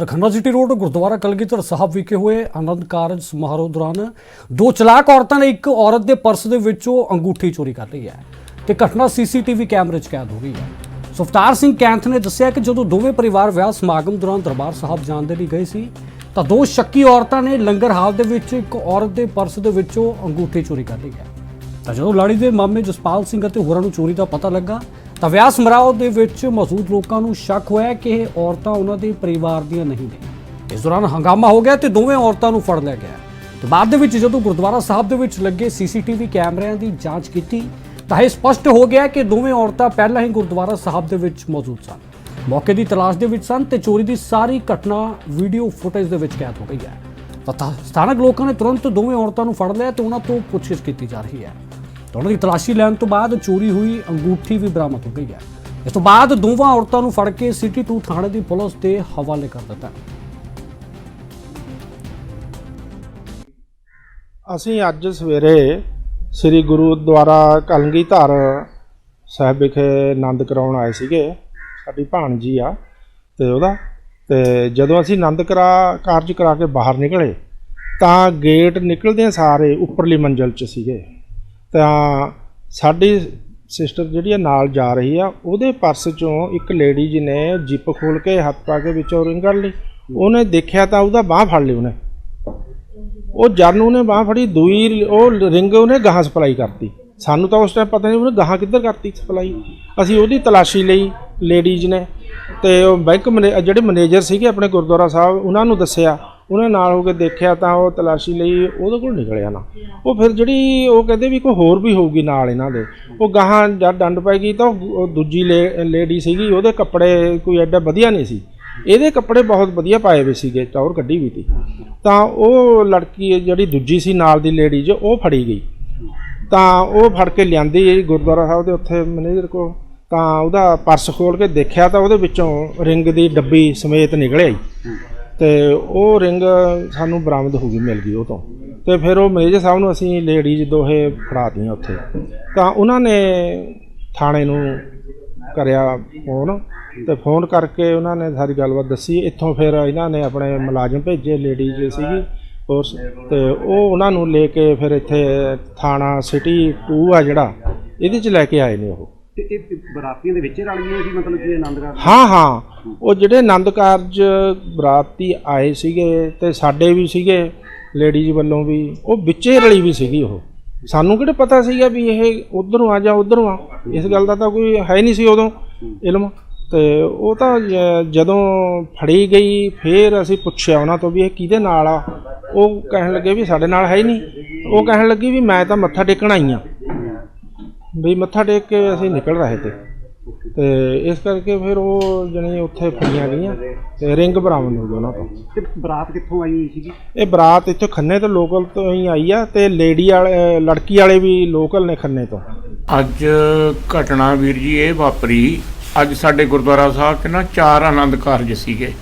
ਰਖੰਨਾ city road, Gurdwara Kalgidhar Sahib ਵਿਖੇ ਹੋਏ ਆਨੰਦ ਕਾਰਜ ਸਮਾਰੋਹ ਦੌਰਾਨ ਦੋ ਚਲਾਕ ਔਰਤਾਂ ਨੇ ਇੱਕ ਔਰਤ ਦੇ ਪਰਸ ਦੇ ਵਿੱਚੋਂ ਅੰਗੂਠੀ ਚੋਰੀ ਕਰ ਲਈ ਹੈ ਤੇ ਘਟਨਾ ਸੀਸੀਟੀਵੀ ਕੈਮਰੇ 'ਚ ਕੈਦ ਹੋ ਗਈ ਹੈ। ਸੁਖਤਾਰ ਸਿੰਘ ਕੈਂਥ ਨੇ ਦੱਸਿਆ ਕਿ ਜਦੋਂ ਦੋਵੇਂ ਪਰਿਵਾਰ ਵਿਆਹ ਸਮਾਗਮ ਦੌਰਾਨ ਦਰਬਾਰ ਸਾਹਿਬ ਜਾਣ ਦੇ ਲਈ ਗਏ ਸੀ, ਤਾਂ ਦੋ ਸ਼ੱਕੀ ਔਰਤਾਂ ਨੇ ਲੰਗਰ ਹਾਲ ਦੇ ਵਿੱਚ ਇੱਕ ਔਰਤ ਦੇ ਪਰਸ ਦੇ ਵਿੱਚੋਂ ਅੰਗੂਠੀ ਚੋਰੀ ਕਰ ਲਈ ਹੈ। ਤਾਂ ਜਦੋਂ ਲਾੜੀ ਦੇ ਮਾਮੇ ਜਸਪਾਲ ਸਿੰਘ ਅਤੇ ਹੋਰਾਂ ਨੂੰ ਚੋਰੀ ਦਾ ਪਤਾ ਲੱਗਾ ਤਾਂ ਵਿਆਹ ਸਮਾਰੋਹ ਦੇ ਵਿੱਚ ਮੌਜੂਦ ਲੋਕਾਂ ਨੂੰ ਸ਼ੱਕ ਹੋਇਆ ਕਿ ਇਹ ਔਰਤਾਂ ਉਹਨਾਂ ਦੇ ਪਰਿਵਾਰ ਦੀਆਂ ਨਹੀਂ ਨੇ। ਇਸ ਦੌਰਾਨ ਹੰਗਾਮਾ ਹੋ ਗਿਆ ਤੇ ਦੋਵੇਂ ਔਰਤਾਂ ਨੂੰ ਫੜ ਲਿਆ ਗਿਆ। ਤੇ ਬਾਅਦ ਦੇ ਵਿੱਚ ਜਦੋਂ ਗੁਰਦੁਆਰਾ ਸਾਹਿਬ ਦੇ ਵਿੱਚ ਲੱਗੇ ਸੀਸੀਟੀਵੀ ਕੈਮਰਿਆਂ ਦੀ ਜਾਂਚ ਕੀਤੀ, ਤਾਂ ਇਹ ਸਪਸ਼ਟ ਹੋ ਗਿਆ ਕਿ ਦੋਵੇਂ ਔਰਤਾਂ ਪਹਿਲਾਂ ਹੀ ਗੁਰਦੁਆਰਾ ਸਾਹਿਬ ਦੇ ਵਿੱਚ ਮੌਜੂਦ ਸਨ। ਮੌਕੇ ਦੀ ਤਲਾਸ਼ ਦੇ ਵਿੱਚ ਸਨ ਤੇ ਚੋਰੀ ਦੀ ਸਾਰੀ ਘਟਨਾ ਵੀਡੀਓ ਫੁਟੇਜ ਦੇ ਵਿੱਚ ਕੈਦ ਹੋ ਗਈ ਹੈ। ਪਤਾ ਸਥਾਨਕ ਲੋਕਾਂ ਨੇ ਤੁਰੰਤ ਦੋਵੇਂ ਔਰਤਾਂ ਨੂੰ ਫੜ ਲਿਆ ਤੇ ਉਹਨਾਂ ਤੋਂ ਪੁੱਛਗਿੱਛ ਕੀਤੀ ਜਾ ਰਹੀ ਹੈ। ਤਾਂ ਉਹਨਾਂ ਦੀ ਤਲਾਸ਼ੀ ਲੈਣ ਤੋਂ ਬਾਅਦ ਚੋਰੀ ਹੋਈ, ਅੰਗੂਠੀ ਵੀ ਬਰਾਮਦ ਹੋ ਗਈ ਹੈ। ਇਸ ਤੋਂ ਬਾਅਦ ਦੋਵਾਂ ਔਰਤਾਂ ਨੂੰ ਫੜ ਕੇ ਸਿਟੀ 2 ਥਾਣੇ ਦੀ ਪੁਲਿਸ ਦੇ ਹਵਾਲੇ ਕਰ ਦਿੱਤਾ। ਅਸੀਂ ਅੱਜ ਸਵੇਰੇ ਸ੍ਰੀ ਗੁਰੂਦੁਆਰਾ ਕਲਗੀਧਰ ਸਾਹਿਬ ਵਿਖੇ ਆਨੰਦ ਕਰਾਉਣ ਆਏ ਸੀਗੇ। ਸਾਡੀ ਭਾਣਜੀ ਆ ਤੇ ਉਹਦਾ। ਤੇ ਜਦੋਂ ਅਸੀਂ ਆਨੰਦ ਕਰਾ, ਕਾਰਜ ਕਰਾ ਕੇ ਬਾਹਰ ਨਿਕਲੇ, ਤਾਂ ਗੇਟ ਨਿਕਲਦਿਆਂ ਸਾਰੇ ਉੱਪਰਲੀ ਮੰਜ਼ਲ 'ਚ ਸੀਗੇ। ਤਾਂ ਸਾਡੀ ਸਿਸਟਰ ਜਿਹੜੀ ਆ ਨਾਲ ਜਾ ਰਹੀ ਆ, ਉਹਦੇ ਪਰਸ 'ਚੋਂ ਇੱਕ ਲੇਡੀ ਜੀ ਨੇ ਜਿੱਪ ਖੋਲ ਕੇ ਹੱਥ ਪਾ ਕੇ ਵਿੱਚੋਂ ਰਿੰਗ ਕੱਢ ਲਈ। ਉਹਨੇ ਦੇਖਿਆ ਤਾਂ ਉਹਦਾ ਬਾਹ ਫੜ ਲਈ ਉਹਨੇ। ਉਹ ਜਨ ਉਹਨੇ ਬਾਹ ਫੜੀ, ਦੂਈ ਉਹ ਰਿੰਗ ਉਹਨੇ ਗਾਹਾਂ ਸਪਲਾਈ ਕਰਤੀ। ਸਾਨੂੰ ਤਾਂ ਉਸ ਟਾਈਮ ਪਤਾ ਨਹੀਂ ਉਹਨੇ ਗਾਹਾਂ ਕਿੱਧਰ ਕਰਤੀ ਸਪਲਾਈ। ਅਸੀਂ ਉਹਦੀ ਤਲਾਸ਼ੀ ਲਈ ਲੇਡੀਜ਼ ਨੇ ਤੇ ਉਹ ਬੈਂਕ ਮੈਨੇ- ਜਿਹੜੇ ਮੈਨੇਜਰ ਸੀਗੇ ਆਪਣੇ ਗੁਰਦੁਆਰਾ ਸਾਹਿਬ, ਉਹਨਾਂ ਨੂੰ ਦੱਸਿਆ ਉਹਨੇ ਨਾਲ ਹੋ ਕੇ ਦੇਖਿਆ ਤਾਂ ਉਹ ਤਲਾਸ਼ੀ ਲਈ ਉਹਦੇ ਕੋਲ ਨਿਕਲਿਆ ਨਾ। ਉਹ ਫਿਰ ਜਿਹੜੀ ਉਹ ਕਹਿੰਦੇ ਵੀ ਕੋਈ ਹੋਰ ਵੀ ਹੋਊਗੀ ਨਾਲ ਇਹਨਾਂ ਦੇ, ਉਹ ਗਾਹਾਂ ਜਦ ਡੰਡ ਪੈ ਗਈ ਤਾਂ ਉਹ ਉਹ ਦੂਜੀ ਲੇਡੀ ਸੀਗੀ, ਉਹਦੇ ਕੱਪੜੇ ਕੋਈ ਐਡਾ ਵਧੀਆ ਨਹੀਂ ਸੀ। ਇਹਦੇ ਕੱਪੜੇ ਬਹੁਤ ਵਧੀਆ ਪਾਏ ਹੋਏ ਸੀਗੇ, ਟੌਰ ਕੱਢੀ ਵੀ ਸੀ। ਤਾਂ ਉਹ ਲੜਕੀ ਜਿਹੜੀ ਦੂਜੀ ਸੀ ਨਾਲ ਦੀ ਲੇਡੀ ਲੇਡੀਜ਼ ਉਹ ਫੜੀ ਗਈ। ਤਾਂ ਉਹ ਫੜ ਕੇ ਲਿਆਂਦੀ ਗੁਰਦੁਆਰਾ ਸਾਹਿਬ ਦੇ ਉੱਥੇ ਮੈਨੇਜਰ ਕੋਲ। ਤਾਂ ਉਹਦਾ ਪਰਸ ਖੋਲ ਕੇ ਦੇਖਿਆ ਤਾਂ ਉਹਦੇ ਵਿੱਚੋਂ ਰਿੰਗ ਦੀ ਡੱਬੀ ਸਮੇਤ ਨਿਕਲਿਆ ਹੀ। ਤੇ ਉਹ ਰਿੰਗ ਸਾਨੂੰ ਬਰਾਮਦ ਹੋ ਗਈ, ਮਿਲ ਗਈ ਉਹ ਤੋਂ ਤੇ ਫਿਰ ਉਹ ਮੈਨੇਜਰ ਸਾਹਿਬ ਨੂੰ ਅਸੀਂ ਲੇਡੀਜ਼ ਦੋਹੇ ਫੜਾਤੀਆਂ ਉੱਥੇ, ਤਾਂ ਉਹਨਾਂ ਨੇ ਥਾਣੇ ਨੂੰ ਕਰਿਆ ਫੋਨ। ਤੇ ਫੋਨ ਕਰਕੇ ਉਹਨਾਂ ਨੇ ਸਾਰੀ ਗੱਲਬਾਤ ਦੱਸੀ। ਇੱਥੋਂ ਫਿਰ ਇਹਨਾਂ ਨੇ ਆਪਣੇ ਮੁਲਾਜ਼ਮ ਭੇਜੇ ਲੇਡੀਜ਼ ਸੀਗੀ ਫੋਰਸ ਤੇ ਉਹ ਉਹਨਾਂ ਨੂੰ ਲੈ ਕੇ ਫਿਰ ਇੱਥੇ ਥਾਣਾ ਸਿਟੀ 2 ਆ ਜਿਹੜਾ, ਇਹਦੇ ਚ ਲੈ ਕੇ ਆਏ ਨੇ ਉਹ। ਤੇ ਇਹ ਬਰਾਤੀਆਂ ਦੇ ਵਿੱਚ ਰਲ ਗਏ ਸੀ, ਮਤਲਬ ਕਿ ਆਨੰਦ ਕਾਰਜ? ਹਾਂ ਹਾਂ। ਉਹ ਜਿਹੜੇ ਆਨੰਦ ਕਾਰਜ ਬਰਾਤੀ ਆਏ ਸੀਗੇ ਤੇ ਸਾਡੇ ਵੀ ਸੀਗੇ ਲੇਡੀਜ਼ ਵੱਲੋਂ ਵੀ, ਉਹ ਵਿੱਚੇ ਰਲੀ ਵੀ ਸੀਗੀ ਉਹ। ਸਾਨੂੰ ਕਿਹੜੇ ਪਤਾ ਸੀਗਾ ਵੀ ਇਹ ਉਧਰੋਂ ਆ ਜਾਂ ਉਧਰੋਂ ਆ? ਇਸ ਗੱਲ ਦਾ ਤਾਂ ਕੋਈ ਹੈ ਨਹੀਂ ਸੀ ਉਦੋਂ, ਇਲਮ। ਤੇ ਉਹ ਤਾਂ ਜਦੋਂ ਫੜੀ ਗਈ, ਫੇਰ ਅਸੀਂ ਪੁੱਛਿਆ ਉਹਨਾਂ ਤੋਂ ਵੀ ਇਹ ਕਿਹਦੇ ਨਾਲ ਆ? ਉਹ ਕਹਿਣ ਲੱਗੇ ਵੀ ਸਾਡੇ ਨਾਲ ਹੈ ਹੀ ਨਹੀਂ। ਉਹ ਕਹਿਣ ਲੱਗੀ ਵੀ ਮੈਂ ਤਾਂ ਮੱਥਾ ਟੇਕਣ ਆਈ ਆ ਵੀ ਮੱਥਾ ਟੇਕ ਕੇ ਅਸੀਂ ਨਿਕਲ ਰਹੇ ਤੇ। ਤੇ ਇਸ ਕਰਕੇ ਫਿਰ ਉਹ ਜਣੀ ਉੱਥੇ ਫੜੀਆਂ ਗਈਆਂ ਤੇ ਰਿੰਗ ਬਰਾਮਦ ਹੋ ਗਈ ਉਹਨਾਂ ਤੋਂ। ਤੇ ਬਰਾਤ ਕਿੱਥੋਂ ਆਈ ਹੋਈ ਸੀਗੀ? ਇਹ ਬਰਾਤ ਇੱਥੇ ਖੰਨੇ ਤੋਂ ਲੋਕਲ ਤੋਂ ਹੀ ਆਈ ਆ ਤੇ ਲੇਡੀ ਵਾਲੇ ਲੜਕੀ ਵਾਲੇ ਵੀ ਲੋਕਲ ਨੇ ਖੰਨੇ ਤੋਂ। ਅੱਜ ਘਟਨਾ ਵੀਰ ਜੀ ਇਹ ਵਾਪਰੀ। ਅੱਜ ਸਾਡੇ ਗੁਰਦੁਆਰਾ ਸਾਹਿਬ 'ਚ ਨਾ ਚਾਰ ਆਨੰਦ ਕਾਰਜ ਸੀਗੇ।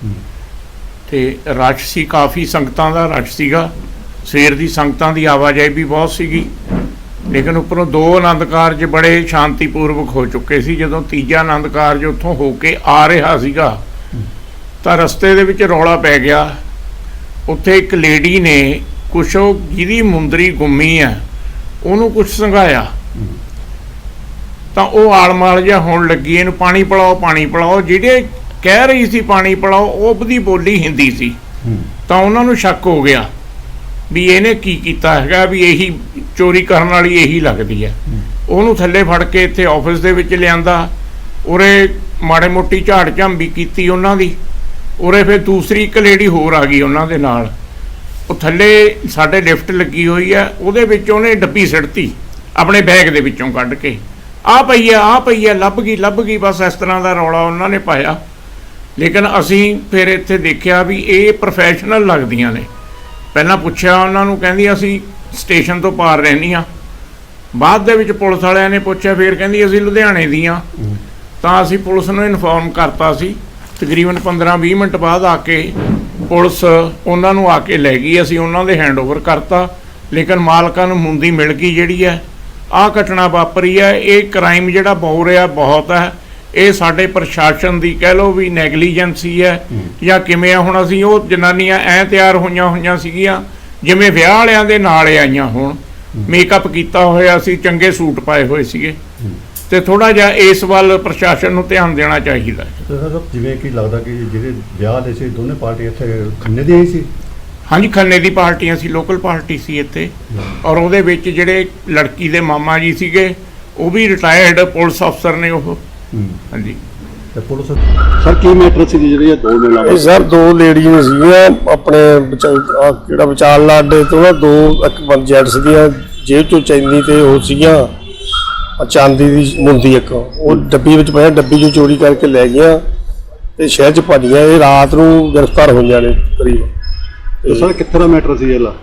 ਤੇ ਰਸ਼ ਸੀ ਕਾਫੀ ਸੰਗਤਾਂ ਦਾ ਰਸ਼ ਸੀਗਾ। ਸਵੇਰ ਦੀ ਸੰਗਤਾਂ ਦੀ ਆਵਾਜਾਈ ਵੀ ਬਹੁਤ ਸੀਗੀ। ਲੇਕਿਨ ਉੱਪਰੋਂ ਦੋ ਆਨੰਦ ਕਾਰਜ ਬੜੇ ਸ਼ਾਂਤੀਪੂਰਵਕ ਹੋ ਚੁੱਕੇ ਸੀ। ਜਦੋਂ ਤੀਜਾ ਆਨੰਦ ਕਾਰਜ ਉੱਥੋਂ ਹੋ ਕੇ ਆ ਰਿਹਾ ਸੀਗਾ, ਤਾਂ ਰਸਤੇ ਦੇ ਵਿੱਚ ਰੌਲਾ ਪੈ ਗਿਆ। ਉੱਥੇ ਇੱਕ ਲੇਡੀ ਨੇ ਕੁਛ ਉਹ ਜਿਹਦੀ ਮੁੰਦਰੀ ਗੁੰਮੀ ਆ ਉਹਨੂੰ ਕੁਛ ਸੰਘਾਇਆ। ਤਾਂ ਉਹ ਆਲਮਾਲ ਜਿਹਾ ਹੋਣ ਲੱਗੀ, ਇਹਨੂੰ ਪਾਣੀ ਪਿਲਾਓ ਪਾਣੀ ਪਿਲਾਓ। ਜਿਹੜੇ ਕਹਿ ਰਹੀ ਸੀ ਪਾਣੀ ਪਿਲਾਓ, ਉਹ ਉਹਦੀ ਬੋਲੀ ਹਿੰਦੀ ਸੀ। ਤਾਂ ਉਹਨਾਂ ਨੂੰ ਸ਼ੱਕ ਹੋ ਗਿਆ। ਵੀ ਇਹਨੇ ਕੀ ਕੀਤਾ ਹੈਗਾ ਵੀ ਇਹੀ ਚੋਰੀ ਕਰਨ ਵਾਲੀ ਇਹੀ ਲੱਗਦੀ ਹੈ। ਉਹਨੂੰ ਥੱਲੇ ਫੜ ਕੇ ਇੱਥੇ ਆਫਿਸ ਦੇ ਵਿੱਚ ਲਿਆਂਦਾ। ਉਰੇ ਮਾੜੇ ਮੋਟੀ ਝਾੜ ਝੰਬੀ ਕੀਤੀ ਉਹਨਾਂ ਦੀ। ਉਰੇ ਫਿਰ ਦੂਸਰੀ ਇੱਕ ਲੇਡੀ ਹੋਰ ਆ ਗਈ ਉਹਨਾਂ ਦੇ ਨਾਲ। ਉਹ ਥੱਲੇ ਸਾਡੇ ਲਿਫਟ ਲੱਗੀ ਹੋਈ ਹੈ ਉਹਦੇ ਵਿੱਚ ਉਹਨੇ ਡੱਬੀ ਸਿੱਟਤੀ ਆਪਣੇ ਬੈਗ ਦੇ ਵਿੱਚੋਂ ਕੱਢ ਕੇ। ਆ ਪਈ ਆ ਆ ਪਈ ਆ ਲੱਭ ਗਈ ਲੱਭ ਗਈ ਬਸ ਇਸ ਤਰ੍ਹਾਂ ਦਾ ਰੌਲਾ ਉਹਨਾਂ ਨੇ ਪਾਇਆ। ਲੇਕਿਨ ਅਸੀਂ ਫਿਰ ਇੱਥੇ ਦੇਖਿਆ ਵੀ ਇਹ ਪ੍ਰੋਫੈਸ਼ਨਲ ਲੱਗਦੀਆਂ ਨੇ। ਪਹਿਲਾਂ ਪੁੱਛਿਆ ਉਹਨਾਂ ਨੂੰ, ਕਹਿੰਦੀ ਅਸੀਂ ਸਟੇਸ਼ਨ ਤੋਂ ਪਾਰ ਰਹਿੰਦੀਆਂ ਬਾਅਦ ਦੇ ਵਿੱਚ ਪੁਲਿਸ ਵਾਲਿਆਂ ਨੇ ਪੁੱਛਿਆ, ਫਿਰ ਕਹਿੰਦੀ ਅਸੀਂ ਲੁਧਿਆਣੇ ਦੀਆਂ ਤਾਂ ਅਸੀਂ ਪੁਲਿਸ ਨੂੰ ਇਨਫੋਰਮ ਕਰਤਾ ਸੀ। ਤਕਰੀਬਨ 15-20 ਮਿੰਟ ਬਾਅਦ ਆ ਕੇ ਪੁਲਿਸ ਉਹਨਾਂ ਨੂੰ ਆ ਕੇ ਲੈ ਗਈ। ਅਸੀਂ ਉਹਨਾਂ ਦੇ ਹੈਂਡਓਵਰ ਕਰਤਾ। ਲੇਕਿਨ ਮਾਲਕਾਂ ਨੂੰ ਮੁੰਦੀ ਮਿਲ ਗਈ ਜਿਹੜੀ ਹੈ। ਆਹ ਘਟਨਾ ਵਾਪਰੀ ਹੈ। ਇਹ ਕ੍ਰਾਈਮ ਜਿਹੜਾ ਬਹੁ ਰਿਹਾ ਬਹੁਤ ਹੈ। ਇਹ ਸਾਡੇ ਪ੍ਰਸ਼ਾਸਨ ਦੀ ਕਹਿ ਲਓ ਵੀ ਨੈਗਲੀਜੈਂਸੀ ਹੈ ਜਾਂ ਕਿਵੇਂ ਆ ਹੁਣ ਅਸੀਂ ਉਹ ਜਨਾਨੀਆਂ ਐ ਤਿਆਰ ਹੋਈਆਂ ਹੋਈਆਂ ਸੀਗੀਆਂ ਜਿਵੇਂ ਵਿਆਹ ਵਾਲਿਆਂ ਦੇ ਨਾਲ ਆਈਆਂ ਹੋਣ ਮੇਕਅਪ ਕੀਤਾ ਹੋਇਆ ਸੀ ਚੰਗੇ ਸੂਟ ਪਾਏ ਹੋਏ ਸੀਗੇ। ਤੇ ਥੋੜਾ ਜਿਹਾ ਇਸ ਵੱਲ ਪ੍ਰਸ਼ਾਸਨ ਨੂੰ ਧਿਆਨ ਦੇਣਾ ਚਾਹੀਦਾ ਸਰ ਜਿਵੇਂ ਕਿ ਲੱਗਦਾ ਕਿ ਜਿਹੜੇ ਵਿਆਹ ਦੇ ਸੀ ਦੋਨੇ ਪਾਰਟੀ ਇੱਥੇ ਖੰਨੇ ਹੀ ਸੀ? ਹਾਂਜੀ ਖੰਨੇ ਦੀ ਪਾਰਟੀਆਂ ਸੀ ਲੋਕਲ ਪਾਰਟੀ ਸੀ ਇੱਥੇ। ਔਰ ਉਹਦੇ ਵਿੱਚ ਜਿਹੜੇ ਲੜਕੀ ਦੇ ਮਾਮਾ ਜੀ ਸੀਗੇ ਉਹ ਵੀ ਰਿਟਾਇਰਡ ਪੁਲਿਸ ਅਫਸਰ ਨੇ ਉਹ। ਹਾਂਜੀ। ਤੇ ਪੁਲਿਸ ਸਰ ਕੀ ਮੈਟਰ ਸੀ ਜਿਹੜੇ ਇਹ ਦੋ ਮਿਲਾ ਇਹ ਸਰ ਦੋ ਲੇਡੀਜ਼ ਸੀਗੀਆਂ ਆਪਣੇ ਵਿਚ- ਆਹ ਜਿਹੜਾ ਵਿਚਾਲ ਲਾਡੇ ਤੋਂ ਨਾ ਦੋ ਇੱਕ ਬੰਦ ਜੈਂਟ ਸੀਗੀਆਂ ਜੇਬ ਚੋਂ ਚੈਨੀ ਤੇ ਉਹ ਸੀਗੀਆਂ ਆਹ ਚਾਂਦੀ ਦੀ ਮੁੰਦੀ ਇੱਕ। ਉਹ ਡੱਬੀ ਵਿੱਚ ਪਿਆ ਡੱਬੀ ਚੋਂ ਚੋਰੀ ਕਰਕੇ ਲੈ ਗਈਆਂ ਤੇ ਸ਼ਹਿਰ ਚ ਭੱਜ ਗਈਆਂ। ਇਹ ਰਾਤ ਨੂੰ ਗ੍ਰਿਫਤਾਰ ਹੋਈਆਂ ਨੇ ਕਰੀਬ। ਤੇ ਸਰ ਕਿੱਥੇ ਦਾ ਮੈਟਰ ਸੀ ਇਹ ਲਾ?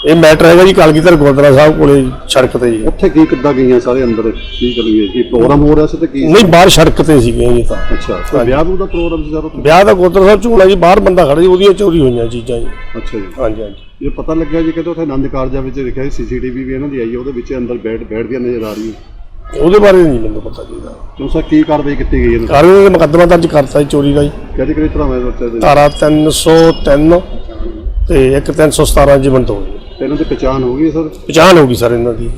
ਇਹ ਮੈਟਰ ਹੈਗਾ ਜੀ ਕਲਗੀਧਰ ਗੁਰਦੁਆਰਾ ਸਾਹਿਬ ਕੋਲੇ ਸੜਕ ਤੇ ਜੀ। ਉੱਥੇ ਕੀ ਕਿੱਦਾਂ ਗਈਆਂ ਸਾਰੇ ਅੰਦਰ? ਕੀ ਕਰ ਗਏ ਕੀ ਪ੍ਰੋਗਰਾਮ ਹੋ ਰਿਹਾ ਸੀ ਤੇ ਕੀ ਨਹੀਂ ਬਾਹਰ ਸੜਕ ਤੇ ਸੀਗੀਆਂ ਜੀ। ਤਾਂ ਅੱਛਾ ਵਿਆਹ ਦਾ ਪ੍ਰੋਗਰਾਮ ਸੀ ਸਰ ਵਿਆਹ ਦਾ ਗੁਰਦੁਆਰਾ ਸਾਹਿਬ ਝੂਲਾ ਜੀ ਬਾਹਰ ਬੰਦਾ ਖੜਾ ਜੀ ਉਹਦੀਆਂ ਚੋਰੀ ਹੋਈਆਂ ਚੀਜ਼ਾਂ ਜੀ। ਅੱਛਾ ਜੀ। ਹਾਂਜੀ ਹਾਂਜੀ। ਇਹ ਪਤਾ ਲੱਗਿਆ ਜੀ ਕਿ ਉੱਥੇ ਆਨੰਦ ਕਾਰਜਾਂ ਵਿੱਚ ਦੇਖਿਆ ਸੀ ਸੀਸੀਟੀਵੀ ਵੀ ਇਹਨਾਂ ਦੀ ਆਈ ਹੈ ਉਹਦੇ ਵਿੱਚ ਅੰਦਰ ਬੈਠ ਬੈਠਦੀਆਂ ਨਜ਼ਰ ਆ ਰਹੀਆਂ। ਉਹਦੇ ਬਾਰੇ ਨਹੀਂ ਮੈਨੂੰ ਪਤਾ ਜੀ ਦਾ ਸਰ ਕੀ ਕਾਰਵਾਈ ਕੀਤੀ ਗਈ ਇਹਨਾਂ ਕਾਰਨ ਦੇ ਮੁਕੱਦਮਾ ਦਰਜ ਕਰਤਾ ਜੀ ਚੋਰੀ ਦਾ ਜੀ। ਕਿਹੜੀ ਕਿਹੜੀ ਬੱਚੇ ਦੇ ਧਾਰਾ 303 ਤੇ ਇੱਕ 317 ਜੀਵਨ ਤੇ ਇਹਨਾਂ ਦੀ ਪਛਾਣ ਹੋ ਗਈ ਸਰ? ਪਛਾਣ ਹੋ ਗਈ ਸਰ ਇਹਨਾਂ ਦੀ।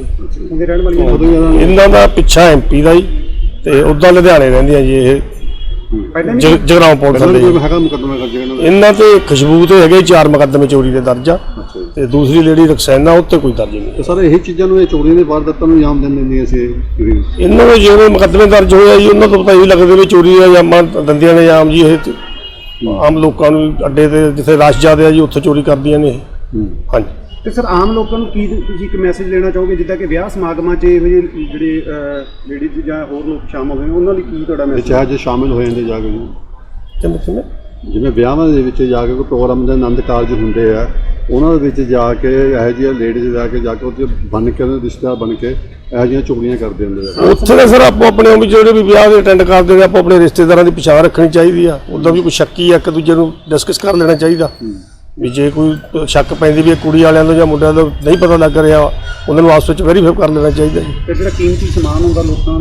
ਉਹਦੇ ਰਹਿਣ ਵਾਲੀ ਉਦੋਂ ਹੀ ਇਹਨਾਂ ਇਹਨਾਂ ਦਾ ਪਿੱਛਾ ਐਮਪੀ ਦਾ ਜੀ ਤੇ ਉਦਾਂ ਲੁਧਿਆਣੇ ਰਹਿੰਦੀਆਂ ਜੀ ਇਹ। ਪਹਿਲਾਂ ਵੀ ਜਗ- ਜਗਰਾਉਂ ਪੁਲਿਸ ਪਹਿਲਾਂ ਦੇ ਵੀ ਜੀ। ਕੋਈ ਹੈਗਾ ਮੁਕੱਦਮਾ ਕਰ ਇਹਨਾਂ ਤੇ ਖੁਸ਼ਬੂ ਤੇ ਹੈਗੇ ਚਾਰ ਮੁਕੱਦਮੇ ਚੋਰੀ ਦੇ ਦਰਜ ਆ। ਤੇ ਦੂਸਰੀ ਲੇਡੀ ਰਕਸੈਨਾ ਉੱਤੇ ਕੋਈ ਦਰਜ ਨਹੀਂ। ਤੇ ਸਰ ਇਹੀ ਚੀਜ਼ਾਂ ਨੂੰ ਇਹ ਚੋਰੀਆਂ ਦੇ ਵਾਰਦਾਤਾਂ ਨੂੰ ਅੰਜਾਮ ਦਿੰਦੇ ਦਿੰਦੀਆਂ ਸੀ ਇਹ ਇਹਨਾਂ ਦੇ ਜਿਹੜੇ ਮੁਕੱਦਮੇ ਦਰਜ ਹੋਏ ਆ ਜੀ ਉਹਨਾਂ ਤੋਂ ਪਤਾ ਹੀ ਲੱਗਦੇ ਵੀ ਚੋਰੀ ਆ ਜਾਂ ਮਾਂ ਦੰਦੀਆਂ ਨੇ ਆਮ ਜੀ ਇਹ ਤੇ। ਆਮ ਲੋਕਾਂ ਨੂੰ ਅੱਡੇ ਤੇ ਜਿੱਥੇ ਰਸ਼ ਜ਼ਿਆਦਾ ਆ ਜੀ ਉੱਥੇ ਚੋਰੀ ਕਰਦੀਆਂ ਨੇ ਇਹ। ਹਾਂਜੀ। ਤੇ ਸਰ ਆਮ ਲੋਕਾਂ ਨੂੰ ਕੀ ਤੁਸੀਂ ਇੱਕ ਮੈਸੇਜ ਲੈਣਾ ਚਾਹੋਗੇ ਜਿੱਦਾਂ ਕਿ ਵਿਆਹ ਸਮਾਗਮਾਂ 'ਚ ਇਹੋ ਜਿਹੇ ਜਿਹੜੇ ਲੇਡੀਜ਼ ਜਾਂ ਹੋਰ ਲੋਕ ਸ਼ਾਮਲ ਹੋਏ ਉਹਨਾਂ ਲਈ ਕੀ ਤੁਹਾਡਾ ਮੈਸੇਜ ਚਾਹੇ ਜੇ ਸ਼ਾਮਿਲ ਹੋ ਜਾਂਦੇ ਜਾ ਕੇ। ਕਿਵੇਂ ਕਿਵੇਂ ਜਿਵੇਂ ਵਿਆਹਾਂ ਦੇ ਵਿੱਚ ਜਾ ਕੇ ਕੋਈ ਪ੍ਰੋਗਰਾਮ ਦੇ ਆਨੰਦ ਕਾਰਜ ਹੁੰਦੇ ਆ ਉਹਨਾਂ ਦੇ ਵਿੱਚ ਜਾ ਕੇ ਇਹੋ ਜਿਹੀਆਂ ਲੇਡੀਜ਼ ਜਾ ਕੇ ਜਾ ਕੇ ਉੱਥੇ ਬਣ ਕੇ ਉਹਨਾਂ ਦੇ ਰਿਸ਼ਤੇਦਾਰ ਬਣ ਕੇ ਇਹੋ ਜਿਹੀਆਂ ਚੋਰੀਆਂ ਕਰਦੇ ਹੁੰਦੇ ਆ। ਉੱਥੇ ਤਾਂ ਸਰ ਆਪੋ ਆਪਣੇ ਵੀ ਜਿਹੜੇ ਵੀ ਵਿਆਹ ਦੇ ਅਟੈਂਡ ਕਰਦੇ ਨੇ ਆਪੋ ਆਪਣੇ ਰਿਸ਼ਤੇਦਾਰਾਂ ਦੀ ਪਛਾਣ ਰੱਖਣੀ ਚਾਹੀਦੀ ਆ। ਉਦਾਂ ਵੀ ਕੋਈ ਸ਼ੱਕੀ ਆ ਇੱਕ ਦੂਜੇ ਨੂੰ ਡਿਸਕਸ ਕਰ ਲੈਣਾ ਚਾਹੀਦਾ। ਵੀ ਜੇ ਕੋਈ ਸ਼ੱਕ ਪੈਂਦੀ ਵੀ ਇਹ ਕੁੜੀ ਵਾਲਿਆਂ ਤੋਂ ਜਾਂ ਮੁੰਡਿਆਂ ਤੋਂ ਨਹੀਂ ਪਤਾ ਲੱਗ ਰਿਹਾ ਉਹਨਾਂ ਨੂੰ ਆਪਸ ਵਿੱਚ ਵੈਰੀਫਾਈ ਕਰ ਲੈਣਾ ਚਾਹੀਦਾ ਜੀ। ਤੇ ਜਿਹੜਾ ਕੀਮਤੀ ਸਮਾਨ ਹੁੰਦਾ ਲੋਕਾਂ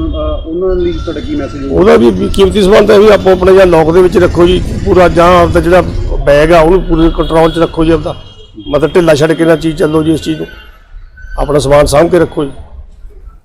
ਉਹਨਾਂ ਲਈ ਤੁਹਾਡਾ ਕੀ ਮੈਸੇਜ ਹੋਊਗਾ? ਉਹਦਾ ਵੀ ਕੀਮਤੀ ਸਮਾਨ ਤਾਂ ਵੀ ਆਪੋ ਆਪਣੇ ਜਾਂ ਲੋਕ ਦੇ ਵਿੱਚ ਰੱਖੋ ਜੀ ਪੂਰਾ ਜਾਂ ਆਪਦਾ ਜਿਹੜਾ ਬੈਗ ਆ ਉਹਨੂੰ ਪੂਰੇ ਕੰਟਰੋਲ 'ਚ ਰੱਖੋ ਜੀ ਆਪਦਾ। ਮਤਲਬ ਢਿੱਲਾ ਛੱਡ ਕੇ ਨਾ ਚੀਜ਼ ਚੱਲੋ ਜੀ ਇਸ ਚੀਜ਼ ਨੂੰ। ਆਪਣਾ ਸਮਾਨ ਸਾਂਭ ਕੇ ਰੱਖੋ ਜੀ।